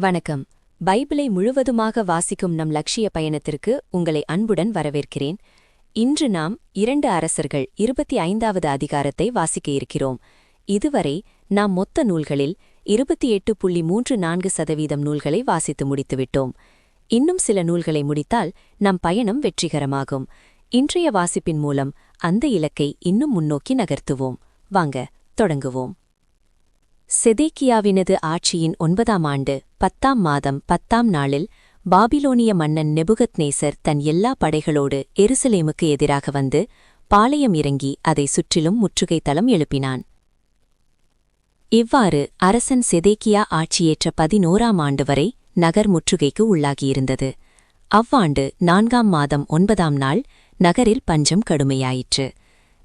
வணக்கம். பைபிளை முழுவதுமாக வாசிக்கும் நம் லட்சிய பயணத்திற்கு உங்களை அன்புடன் வரவேற்கிறேன். இன்று நாம் இரண்டு அரசர்கள் இருபத்தி ஐந்தாவது அதிகாரத்தை வாசிக்க இருக்கிறோம். இதுவரை நாம் மொத்த நூல்களில் இருபத்தி எட்டு புள்ளி மூன்று நான்கு சதவீதம் நூல்களை வாசித்து முடித்துவிட்டோம். இன்னும் சில நூல்களை முடித்தால் நம் பயணம் வெற்றிகரமாகும். இன்றைய வாசிப்பின் மூலம் அந்த இலக்கை இன்னும் முன்னோக்கி நகர்த்துவோம். வாங்க தொடங்குவோம். செதேக்கியாவினது ஆட்சியின் ஒன்பதாம் ஆண்டு பத்தாம் மாதம் பத்தாம் நாளில் பாபிலோனிய மன்னன் நெபுகத்னேசர் தன் எல்லா படைகளோடு எருசலேமுக்கு எதிராக வந்து பாளையம் இறங்கி அதை சுற்றிலும் முற்றுகை தளம் எழுப்பினான். இவ்வாறு அரசன் செதேக்கியா ஆட்சியேற்ற பதினோராம் ஆண்டு வரை நகர் முற்றுகைக்கு உள்ளாகியிருந்தது. அவ்வாண்டு நான்காம் மாதம் ஒன்பதாம் நாள் நகரில் பஞ்சம் கடுமையாயிற்று.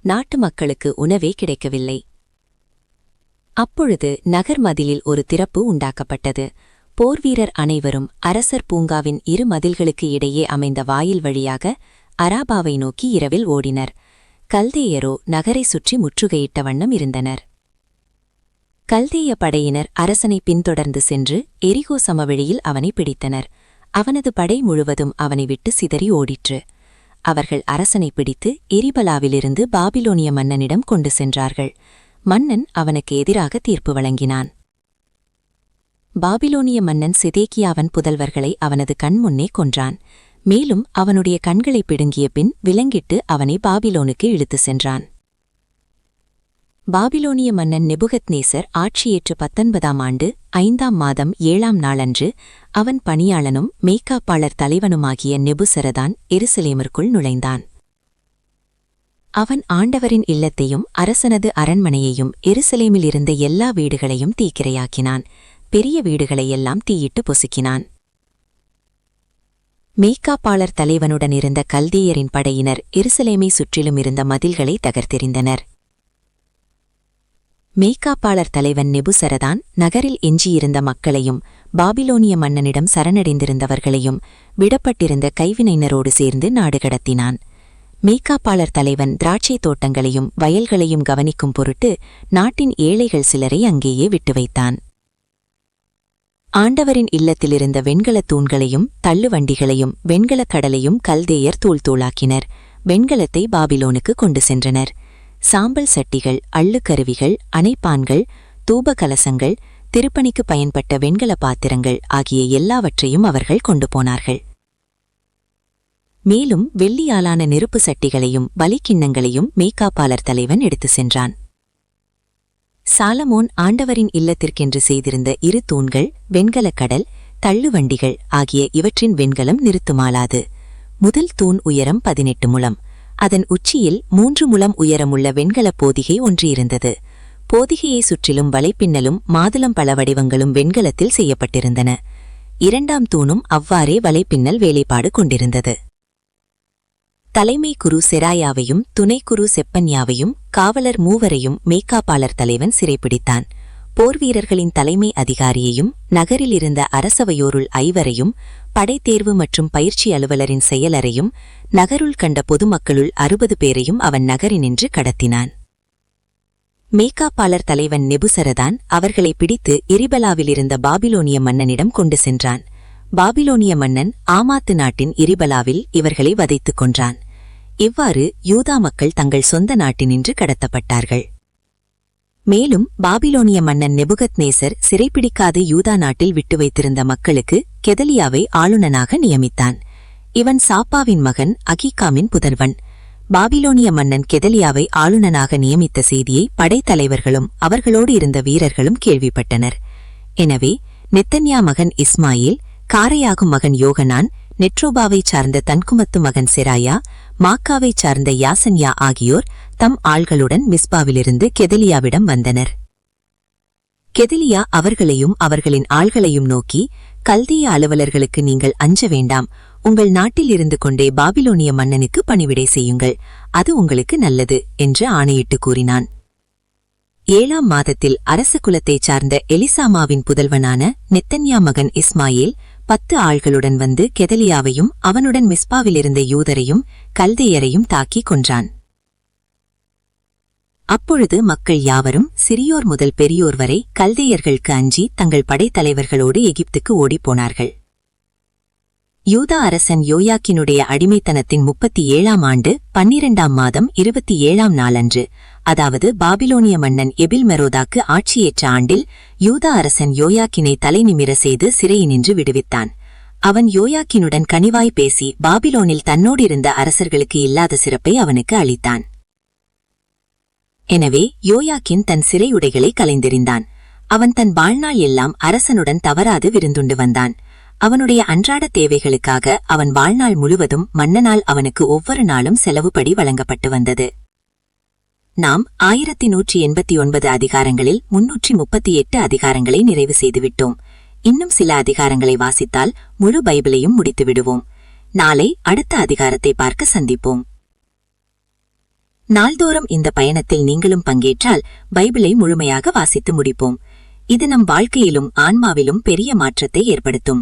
நாட்டு மக்களுக்கு உணவே கிடைக்கவில்லை. அப்பொழுது நகர் மதிலில் ஒரு திறப்பு உண்டாக்கப்பட்டது. போர்வீரர் அனைவரும் அரசர் பூங்காவின் இரு மதில்களுக்கு இடையே அமைந்த வாயில் வழியாக அராபாவை நோக்கி இரவில் ஓடினர். கல்தேயரோ நகரை சுற்றி முற்றுகையிட்ட வண்ணம் இருந்தனர். கல்தேய படையினர் அரசனை பின்தொடர்ந்து சென்று எரிகோ சமவெளியில் அவனை பிடித்தனர். அவனது படை முழுவதும் அவனை விட்டு சிதறி ஓடிற்று. அவர்கள் அரசனை பிடித்து எரிபலாவிலிருந்து பாபிலோனிய மன்னனிடம் கொண்டு சென்றார்கள். மன்னன் அவனுக்கு எதிராக தீர்ப்பு வழங்கினான். பாபிலோனிய மன்னன் சிதேக்கியாவன் புதல்வர்களை அவனது கண்முன்னே கொன்றான். மேலும் அவனுடைய கண்களை பிடுங்கிய பின் விலங்கிட்டு அவனை பாபிலோனுக்கு இழுத்து சென்றான். பாபிலோனிய மன்னன் நெபுகத்நேசர் ஆட்சியேற்று பத்தொன்பதாம் ஆண்டு ஐந்தாம் மாதம் ஏழாம் நாளன்று அவன் பணியாளனும் மேய்காப்பாளர் தலைவனுமாகிய நெபுசரதான் எருசலேமிற்குள் நுழைந்தான். அவன் ஆண்டவரின் இல்லத்தையும் அரசனது அரண்மனையையும் எருசலேமில் இருந்த எல்லா வீடுகளையும் தீக்கிரையாக்கினான். பெரிய வீடுகளையெல்லாம் தீயிட்டு பொசுக்கினான். மேய்க்காப்பாளர் தலைவனுடன் இருந்த கல்தேயரின் படையினர் எருசலேமை சுற்றிலும் இருந்த மதில்களை தகர்த்தெறிந்தனர். மேய்க்காப்பாளர் தலைவன் நெபுசரதான் நகரில் எஞ்சியிருந்த மக்களையும் பாபிலோனிய மன்னனிடம் சரணடைந்திருந்தவர்களையும் விடப்பட்டிருந்த கைவினைஞரோடு சேர்ந்து நாடு கடத்தினான் மேக்காப்பாளர் தலைவன் திராட்சை தோட்டங்களையும் வயல்களையும் கவனிக்கும் பொருட்டு நாட்டின் ஏழைகள் சிலரை அங்கேயே விட்டு வைத்தான். ஆண்டவரின் இல்லத்திலிருந்த வெண்கலத் தூண்களையும் தள்ளுவண்டிகளையும் வெண்கலக் கடலையும் கல்தேயர் தூள் தூளாக்கினர். வெண்கலத்தை பாபிலோனுக்கு கொண்டு சென்றனர். சாம்பல் சட்டிகள் அள்ளுக்கருவிகள் அணைப்பான்கள் தூப கலசங்கள் திருப்பணிக்கு பயன்பட்ட வெண்கல பாத்திரங்கள் ஆகிய எல்லாவற்றையும் அவர்கள் கொண்டு போனார்கள். மேலும் வெள்ளியாலான நெருப்பு சட்டிகளையும் பலிக்கிண்ணங்களையும் மேய்க்காப்பாளர் தலைவன் எடுத்து சென்றான். சாலமோன் ஆண்டவரின் இல்லத்திற்கென்று செய்திருந்த இரு தூண்கள் வெண்கலக் கடல் தள்ளுவண்டிகள் ஆகிய இவற்றின் வெண்கலம் நிறுத்துமாளாது முதல் தூண் உயரம் பதினெட்டு முழம். அதன் உச்சியில் மூன்று முழம் உயரமுள்ள வெண்கலப் போதிகை ஒன்று இருந்தது. போதிகையை சுற்றிலும் வலைப்பின்னலும் மாதுளம் பல வடிவங்களும் வெண்கலத்தில் செய்யப்பட்டிருந்தன. இரண்டாம் தூணும் அவ்வாறே வலைப்பின்னல் வேலைப்பாடு கொண்டிருந்தது. தலைமை குரு செராயாவையும் துணைக்குரு செப்பன்யாவையும் காவலர் மூவரையும் மேக்காப்பாளர் தலைவன் சிறைப்பிடித்தான். போர்வீரர்களின் தலைமை அதிகாரியையும் நகரில் இருந்த அரசவையோருள் ஐவரையும் படைத்தேர்வு மற்றும் பயிற்சி அலுவலரின் செயலரையும் நகருள் கண்ட பொதுமக்களுள் அறுபது பேரையும் அவன் நகரினின்று கடத்தினான். மேக்காப்பாளர் தலைவன் நெபுசரதான் அவர்களை பிடித்து எரிபலாவிலிருந்த பாபிலோனிய மன்னனிடம் கொண்டு சென்றான். பாபிலோனிய மன்னன் ஆமாத்து நாட்டின் இரிபலாவில் இவர்களை வதைத்துக் கொன்றான். இவ்வாறு யூதா மக்கள் தங்கள் சொந்த நாட்டினின்று கடத்தப்பட்டார்கள். மேலும் பாபிலோனிய மன்னன் நெபுகத்நேசர் சிறைப்பிடிக்காது யூதா நாட்டில் விட்டு வைத்திருந்த மக்களுக்கு கெதலியாவை ஆளுநனாக நியமித்தான். இவன் சாப்பாவின் மகன் அகிகாமின் புதர்வன் பாபிலோனிய மன்னன் கெதலியாவை ஆளுநனாக நியமித்த செய்தியை படைத்தலைவர்களும் அவர்களோடு இருந்த வீரர்களும் கேள்விப்பட்டனர். எனவே நெத்தன்யா மகன் இஸ்மாயில் காரையாகும் மகன் யோகனான் நெட்ரோபாவைச் சார்ந்த தன்குமத்து மகன் செராயா மாக்காவைச் சார்ந்த யாசன்யா ஆகியோர் தம் ஆள்களுடன் மிஸ்பாவிலிருந்து கெதலியாவிடம் வந்தனர். கெதலியா அவர்களையும் அவர்களின் ஆள்களையும் நோக்கி கல்திய அலுவலர்களுக்கு நீங்கள் அஞ்ச வேண்டாம் உங்கள் நாட்டில் இருந்து கொண்டே பாபிலோனிய மன்னனுக்கு பணிவிடை செய்யுங்கள் அது உங்களுக்கு நல்லது என்று ஆணையிட்டு கூறினான். ஏழாம் மாதத்தில் அரச குலத்தைச் சார்ந்த எலிசாமாவின் புதல்வனான நெத்தன்யா மகன் இஸ்மாயில் பத்து ஆள்களுடன் வந்து கெதலியாவையும் அவனுடன் மிஸ்பாவிலிருந்த யூதரையும் கல்தையரையும் தாக்கி கொன்றான். அப்பொழுது மக்கள் யாவரும் சிறியோர் முதல் பெரியோர் வரை கல்தையர்களுக்கு அஞ்சி தங்கள் படைத்தலைவர்களோடு எகிப்துக்கு ஓடிப்போனார்கள் யூதா அரசன் யோயாக்கினுடைய அடிமைத்தனத்தின் முப்பத்தி ஏழாம் ஆண்டு பன்னிரண்டாம் மாதம் இருபத்தி ஏழாம் நாளன்று அதாவது பாபிலோனிய மன்னன் எபில் மெரோதாக்கு ஆட்சியேற்ற ஆண்டில் யூதா அரசன் யோயாக்கினை தலைநிமிர செய்து சிறையினின்று விடுவித்தான். அவன் யோயாக்கினுடன் கனிவாய் பேசி பாபிலோனில் தன்னோடிருந்த அரசர்களுக்கு இல்லாத சிறப்பை அவனுக்கு அளித்தான். எனவே யோயாக்கின் தன் சிறையுடைகளை கலைந்தெறிந்தான். அவன் தன் வாழ்நாள் எல்லாம் அரசனுடன் தவறாது விருந்துண்டு வந்தான். அவனுடைய அன்றாட தேவைகளுக்காக அவன் வாழ்நாள் முழுவதும் மன்னனால் அவனுக்கு ஒவ்வொரு நாளும் செலவுப்படி வழங்கப்பட்டு வந்தது. நாம் ஆயிரத்தி நூற்றி எண்பத்தி ஒன்பது அதிகாரங்களில் முன்னூற்றி முப்பத்தி எட்டு அதிகாரங்களை நிறைவு செய்துவிட்டோம். இன்னும் சில அதிகாரங்களை வாசித்தால் முழு பைபிளையும் முடித்துவிடுவோம். நாளை அடுத்த அதிகாரத்தை பார்க்க சந்திப்போம். நாள்தோறும் இந்த பயணத்தில் நீங்களும் பங்கேற்றால் பைபிளை முழுமையாக வாசித்து முடிப்போம். இது நம் வாழ்க்கையிலும் ஆன்மாவிலும் பெரிய மாற்றத்தை ஏற்படுத்தும்.